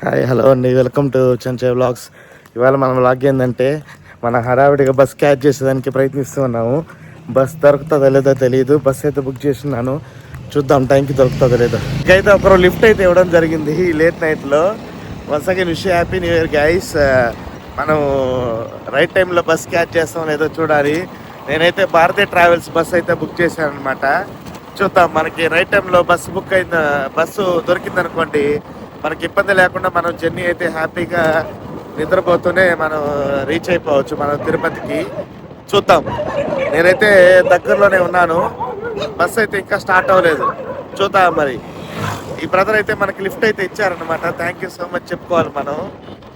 Hi hello అండి. Welcome to చంచే vlogs. ఇవాళ మన వ్లాగ్ ఏంటంటే మన హడావిడిగా బస్ క్యాచ్ చేసేదానికి ప్రయత్నిస్తూ ఉన్నాము. బస్ దొరుకుతుందో లేదో తెలియదు బస్ అయితే బుక్ చేస్తున్నాను. చూద్దాం టైంకి దొరుకుతుందో లేదో. ఇకైతే ఒకరు లిఫ్ట్ అయితే ఇవ్వడం జరిగింది ఈ లేట్ నైట్లో. Once again wish happy new year guys. మనం రైట్ టైంలో బస్ క్యాచ్ చేస్తాం లేదో చూడాలి. నేనైతే భారతీయ ట్రావెల్స్ బస్ అయితే బుక్ చేశాను అనమాట చూద్దాం మనకి రైట్ టైంలో బస్సు బుక్ అయింది బస్సు దొరికిందనుకోండి. మనకి ఇబ్బంది లేకుండా మనం జర్నీ అయితే హ్యాపీగా నిద్రపోతూనే మనం రీచ్ అయిపోవచ్చు మనం తిరుపతికి. చూద్దాం. నేనైతే దగ్గరలోనే ఉన్నాను. బస్ అయితే ఇంకా స్టార్ట్ అవ్వలేదు. చూద్దాం మరి. ఈ బ్రదర్ అయితే మనకి లిఫ్ట్ అయితే ఇచ్చారనమాట థ్యాంక్ యూ సో మచ్ చెప్పుకోవాలి మనం.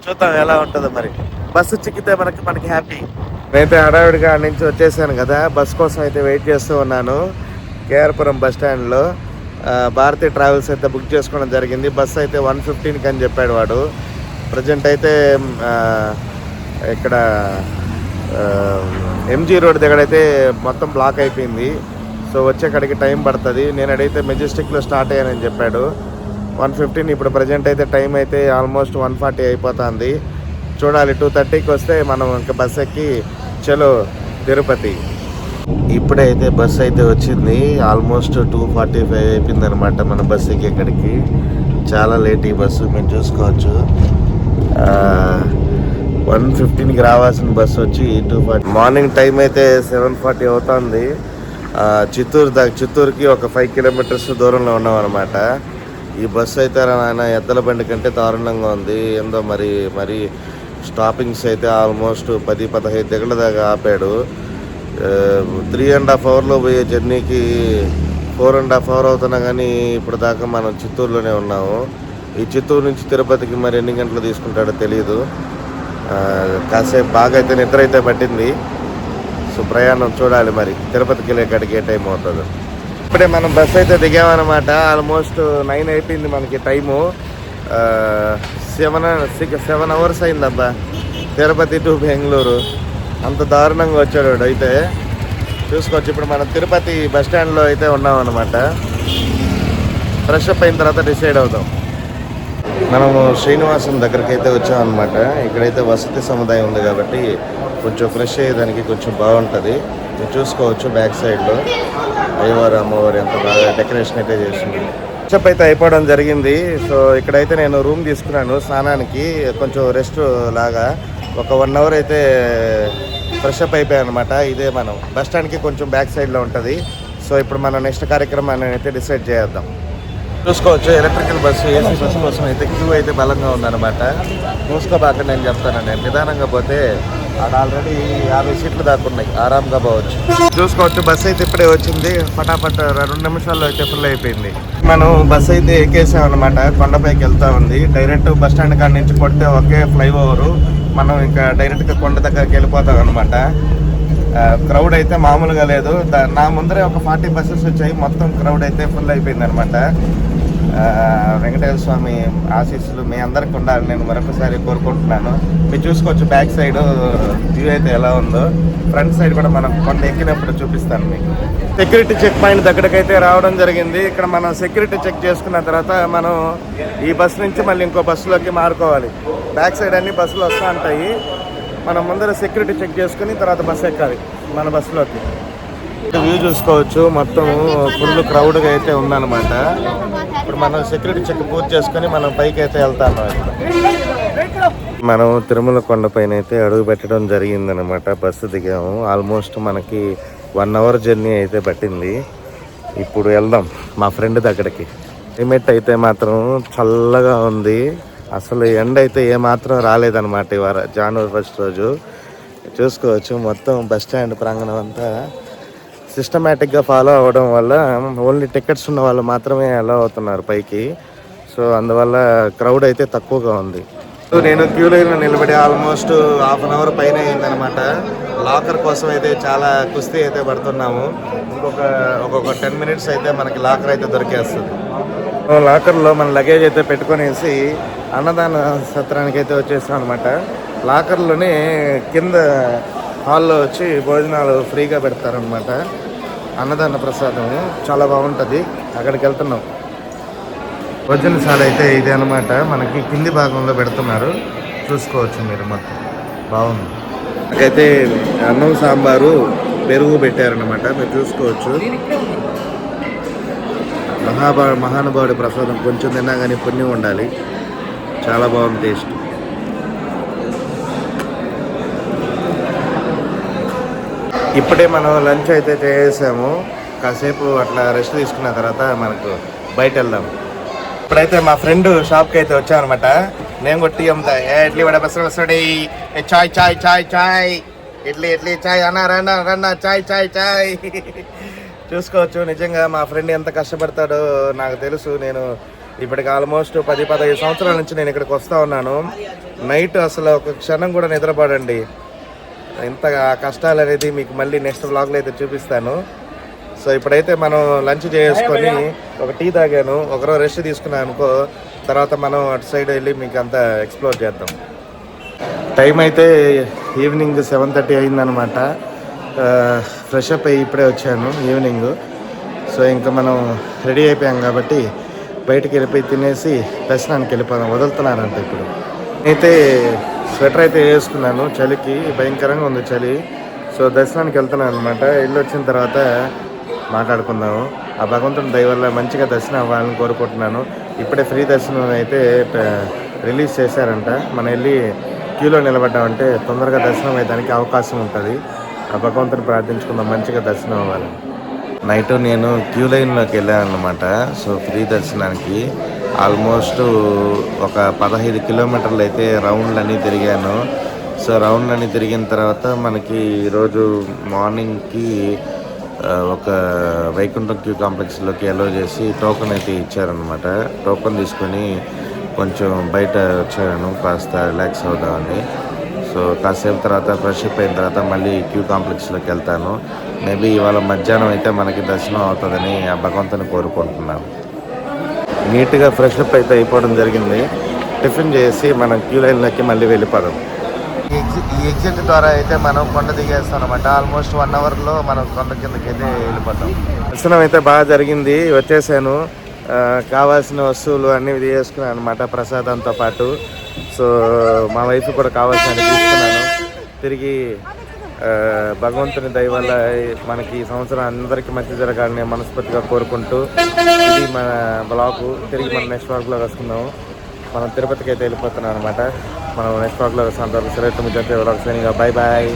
చూద్దాం ఎలా ఉంటుందో మరి. బస్సు చిక్కితే మనకి మనకి హ్యాపీ నేనైతే హడావిడిగా నుంచి వచ్చేసాను కదా. బస్ కోసం అయితే వెయిట్ చేస్తూ ఉన్నాను. కేఆర్పురం బస్ స్టాండ్లో భారతి ట్రావెల్స్ అయితే బుక్ చేసుకోవడం జరిగింది. బస్ అయితే వన్ ఫిఫ్టీన్కి అని చెప్పాడు వాడు. ప్రజెంట్ అయితే ఇక్కడ ఎంజీ రోడ్ దగ్గర అయితే మొత్తం బ్లాక్ అయిపోయింది. సో వచ్చేకాడికి టైం పడుతుంది. నేను అడిగితే మెజెస్టిక్లో స్టార్ట్ అయ్యానని చెప్పాడు. వన్ ఫిఫ్టీన్ ఇప్పుడు ప్రజెంట్ అయితే టైం అయితే ఆల్మోస్ట్ వన్ ఫార్టీ అయిపోతుంది. చూడాలి టూ థర్టీకి వస్తే మనం ఇంకా బస్ ఎక్కి చలో తిరుపతి. ఇప్పుడైతే బస్సు అయితే వచ్చింది. ఆల్మోస్ట్ టూ ఫార్టీ ఫైవ్ అయిపోయింది అనమాట మన బస్సు ఎక్కడికి. చాలా లేట్ ఈ బస్సు మీరు చూసుకోవచ్చు. వన్ ఫిఫ్టీన్కి రావాల్సిన బస్సు వచ్చి టూ ఫార్టీ మార్నింగ్ టైం అయితే సెవెన్ ఫార్టీ అవుతుంది. చిత్తూరు దా చిత్తూరుకి ఒక ఫైవ్ కిలోమీటర్స్ దూరంలో ఉన్నాం అనమాట ఈ బస్సు అయితే నాయన ఎద్దల బండి కంటే దారుణంగా ఉంది. ఏందో మరి మరి స్టాపింగ్స్ అయితే ఆల్మోస్ట్ పది పదహైదు దగ్గర దాకా ఆపాడు. త్రీ అండ్ హాఫ్ అవర్లో పోయే జర్నీకి ఫోర్ అండ్ హాఫ్ అవర్ అవుతున్నా కానీ ఇప్పుడు దాకా మనం చిత్తూరులోనే ఉన్నాము. ఈ చిత్తూరు నుంచి తిరుపతికి మరి ఎన్ని గంటలు తీసుకుంటాడో తెలియదు కాసేపు బాగా అయితే నిద్ర అయితే పట్టింది. సో ప్రయాణం చూడాలి మరి. తిరుపతికి వెళ్ళే కడికి ఏ టైం అవుతుందో. ఇప్పుడే మనం బస్ అయితే దిగామన్నమాట. ఆల్మోస్ట్ నైన్ అయిపోయింది మనకి time seven six seven hours అయిందబ్బా Tirupati to Bengaluru అంత దారుణంగా వచ్చాడు అయితే. చూసుకోవచ్చు ఇప్పుడు మనం తిరుపతి బస్ స్టాండ్లో అయితే ఉన్నాం అనమాట ఫ్రెష్ అప్ అయిన తర్వాత డిసైడ్ అవుతాం మనము శ్రీనివాసం దగ్గరికి అయితే వచ్చాం అనమాట ఇక్కడైతే వసతి సముదాయం ఉంది కాబట్టి కొంచెం ఫ్రెష్ అయ్యేదానికి కొంచెం బాగుంటుంది. మీరు చూసుకోవచ్చు బ్యాక్ సైడ్లో. అయ్యవారు అమ్మవారు ఎంత బాగా డెకరేషన్ అయితే చేసింది టచ్అప్ అయితే అయిపోవడం జరిగింది. సో ఇక్కడైతే నేను రూమ్ తీసుకున్నాను స్నానానికి. కొంచెం రెస్ట్ లాగా. ఒక వన్ అవర్ అయితే ఫ్రెష్అప్ అయిపోయాను అనమాట ఇదే మనం. బస్ స్టాండ్కి కొంచెం బ్యాక్ సైడ్లో ఉంటుంది. సో ఇప్పుడు మనం నెక్స్ట్ కార్యక్రమాన్ని అయితే డిసైడ్ చేద్దాం. చూసుకోవచ్చు. ఎలక్ట్రికల్ బస్సు ఏసీ బస్సు కోసం అయితే క్యూ అయితే బలంగా ఉందన్నమాట. మూసుకోబాక నేను. చెప్తానండి నిదానంగా పోతే అది ఆల్రెడీ యాభై సీట్లు దాకా ఉన్నాయి. ఆరాంగా పోవచ్చు. చూసుకోవచ్చు బస్సు అయితే ఇప్పుడే వచ్చింది. ఫటాఫట్ రెండు నిమిషాల్లో అయితే ఫుల్ అయిపోయింది. మనం బస్సు అయితే ఎక్కేసాం అనమాట కొండపైకి వెళ్తా ఉంది. డైరెక్ట్ బస్ స్టాండ్ కాడ నుంచి కొడితే ఒకే ఫ్లైఓవర్. మనం ఇంకా డైరెక్ట్గా కొండ దగ్గరికి వెళ్ళిపోతాం అనమాట క్రౌడ్ అయితే మామూలుగా లేదు. దా- నా ముందరే ఒక ఫార్టీ బస్సెస్ వచ్చాయి. మొత్తం క్రౌడ్ అయితే ఫుల్ అయిపోయింది అనమాట వెంకటేశ్వర స్వామి ఆశీస్సులు మీ అందరికి ఉండాలి నేను మరొకసారి కోరుకుంటున్నాను. మీరు చూసుకోవచ్చు బ్యాక్ సైడ్ వ్యూ అయితే ఎలా ఉందో. ఫ్రంట్ సైడ్ కూడా మనం కొండ ఎక్కినప్పుడు చూపిస్తాను మీకు. సెక్యూరిటీ చెక్ పాయింట్ దగ్గరకైతే రావడం జరిగింది. ఇక్కడ మనం సెక్యూరిటీ చెక్ చేసుకున్న తర్వాత మనం ఈ బస్ నుంచి మళ్ళీ ఇంకో బస్సులోకి మారుకోవాలి. బ్యాక్ సైడ్ అన్ని బస్సులు వస్తూ ఉంటాయి. మనం ముందర సెక్యూరిటీ చెక్ చేసుకుని తర్వాత బస్సు ఎక్కాలి మన బస్సులోకి వ్యూ చూసుకోవచ్చు. మొత్తం ఫుల్ క్రౌడ్గా అయితే ఉందన్నమాట. ఇప్పుడు మనం సెక్యూరిటీ చెక్ పూర్తి చేసుకొని మనం పైకి అయితే వెళ్తాం మనం తిరుమల కొండ పైన అయితే అడుగు పెట్టడం జరిగిందనమాట బస్సు దిగాము. ఆల్మోస్ట్ మనకి వన్ అవర్ జర్నీ అయితే పట్టింది. ఇప్పుడు వెళ్దాం మా ఫ్రెండ్ దగ్గరికి. క్లైమేట్ అయితే మాత్రం చల్లగా ఉంది. అసలు ఎండ అయితే ఏమాత్రం రాలేదన్నమాట ఇవాళ జనవరి ఫస్ట్ రోజు. చూసుకోవచ్చు. మొత్తం బస్ స్టాండ్ ప్రాంగణం అంతా సిస్టమేటిక్గా ఫాలో అవ్వడం వల్ల ఓన్లీ టికెట్స్ ఉన్న వాళ్ళు మాత్రమే అలా అవుతున్నారు పైకి. సో అందువల్ల క్రౌడ్ అయితే తక్కువగా ఉంది. సో నేను క్యూ లైన్లో నిలబడి ఆల్మోస్ట్ హాఫ్ అన్ అవర్ పైన అయిందనమాట లాకర్ కోసం అయితే చాలా కుస్తీ అయితే పడుతున్నాము. ఇంకొక ఒక్కొక్క టెన్ మినిట్స్ అయితే మనకి లాకర్ అయితే దొరికేస్తుంది. లాకర్లో మన లగేజ్ అయితే పెట్టుకొనేసి అన్నదాన సత్రానికి అయితే వచ్చేసాం అనమాట లాకర్లోనే కింద హాల్లో వచ్చి భోజనాలు ఫ్రీగా పెడతారనమాట అన్నదాన ప్రసాదం. చాలా బాగుంటుంది. అక్కడికి వెళ్తున్నాం. భోజనశాల అయితే ఇది అనమాట మనకి కింది భాగంలో పెడుతున్నారు. చూసుకోవచ్చు మీరు మొత్తం. బాగుంది. నాకైతే అన్నం సాంబారు పెరుగు పెట్టారనమాట మీరు చూసుకోవచ్చు. మహాభా మహానుభావుడి ప్రసాదం కొంచెం తిన్నా కానీ పుణ్యం ఉండాలి. చాలా బాగుంది టేస్ట్. ఇప్పుడే మనం లంచ్ అయితే చేసాము కాసేపు అట్లా రెస్ట్ తీసుకున్న తర్వాత మనకు బయట వెళ్దాం. ఇప్పుడైతే మా ఫ్రెండ్ షాప్కి అయితే వచ్చామన్నమాట నేను కొట్టి అమ్ముతా. ఏ ఇడ్లీ వడ బస్ వస్తాడు చాయ్ చాయ్ చాయ్ చాయ్. ఇడ్లీ ఇడ్లీ చాయ్. అన్న రండా రన్నా చాయ్ చాయ్ చాయ్. చూసుకోవచ్చు. నిజంగా మా ఫ్రెండ్ ఎంత కష్టపడతాడో నాకు తెలుసు. నేను ఇప్పటికి ఆల్మోస్ట్ పది పదహైదు సంవత్సరాల నుంచి నేను ఇక్కడికి వస్తూ ఉన్నాను. నైట్ అసలు ఒక క్షణం కూడా నిద్రపడండి. ఇంత కష్టాలు అనేది మీకు మళ్ళీ నెక్స్ట్ వ్లాగ్లో అయితే చూపిస్తాను. సో ఇప్పుడైతే మనం లంచ్ చేసుకొని ఒక టీ తాగాను ఒకరో రెస్ట్ తీసుకున్నాను అనుకో తర్వాత మనం అటు సైడ్ వెళ్ళి మీకు అంతా ఎక్స్ప్లోర్ చేద్దాం. టైం అయితే ఈవినింగ్ సెవెన్ థర్టీ అయిందనమాట ఫ్రెష్ అప్ అయ్యి ఇప్పుడే వచ్చాను ఈవినింగ్ సో ఇంకా మనం రెడీ అయిపోయాం కాబట్టి బయటికి వెళ్ళిపోయి తినేసి దర్శనానికి వెళ్ళిపోదాం. వదులుతున్నారంట ఇప్పుడు. అయితే స్వెటర్ అయితే వేసుకున్నాను. చలికి భయంకరంగా ఉంది చలి. సో దర్శనానికి వెళ్తున్నాను అనమాట వెళ్ళి వచ్చిన తర్వాత మాట్లాడుకుందాము. ఆ భగవంతుని దయవల్ల మంచిగా దర్శనం అవ్వాలని కోరుకుంటున్నాను. ఇప్పుడే ఫ్రీ దర్శనం అయితే రిలీజ్ చేశారంట. మనం వెళ్ళి క్యూలో నిలబడ్డామంటే తొందరగా దర్శనం అయ్యడానికి అవకాశం ఉంటుంది. ఆ భగవంతుని ప్రార్థించుకుందాం. మంచిగా దర్శనం అవ్వాలి నైట్ నేను క్యూ లైన్లోకి వెళ్ళాను అనమాట సో ఫ్రీ దర్శనానికి ఆల్మోస్ట్ ఒక పదహైదు కిలోమీటర్లు అయితే రౌండ్లన్నీ తిరిగాను. సో రౌండ్లన్నీ తిరిగిన తర్వాత మనకి ఈరోజు మార్నింగ్కి ఒక వైకుంఠం క్యూ కాంప్లెక్స్లోకి అలో చేసి టోకెన్ అయితే ఇచ్చారనమాట టోకెన్ తీసుకొని కొంచెం బయట వచ్చాను కాస్త రిలాక్స్ అవుదామని. సో కాసేపు తర్వాత ఫ్రెష్ అప్ అయిన తర్వాత మళ్ళీ క్యూ కాంప్లెక్స్లోకి వెళ్తాను. మేబీ ఇవాళ మధ్యాహ్నం అయితే మనకి దర్శనం అవుతుందని ఆ భగవంతుని కోరుకుంటున్నాను. నీట్గా ఫ్రెష్ అప్ అయితే అయిపోవడం జరిగింది. టిఫిన్ చేసి మనం క్యూ లైన్లోకి మళ్ళీ వెళ్ళిపోదాం. ఈ ఎగ్జిట్ ఈ ఎగ్జిట్ ద్వారా అయితే మనం కొండ దిగేస్తాం అనమాట ఆల్మోస్ట్ వన్ అవర్లో మనం కొండ కిందకి అయితే వెళ్ళిపోతాం. దర్శనం అయితే బాగా జరిగింది. వచ్చేసాను. కావాల్సిన వస్తువులు అన్నీ తీసుకున్నాను అనమాట ప్రసాదంతో పాటు. సో మా వైఫ్ కూడా కావాల్సిన తీసుకున్నాను. తిరిగి భగవంతుని దయ వల్ల మనకి ఈ సంవత్సరం అందరికీ మంచి జరగాలని మనస్ఫూర్తిగా కోరుకుంటూ ఇది మన బ్లాగు. తిరిగి మనం నెక్స్ట్ బ్లాగ్లో వస్తున్నాము మనం తిరుపతికి అయితే వెళ్ళిపోతున్నాం అనమాట మనం నెక్స్ట్ బ్లాగ్లో వస్తాం తర్వాత సెలవు తొమ్మిది బాయ్ బాయ్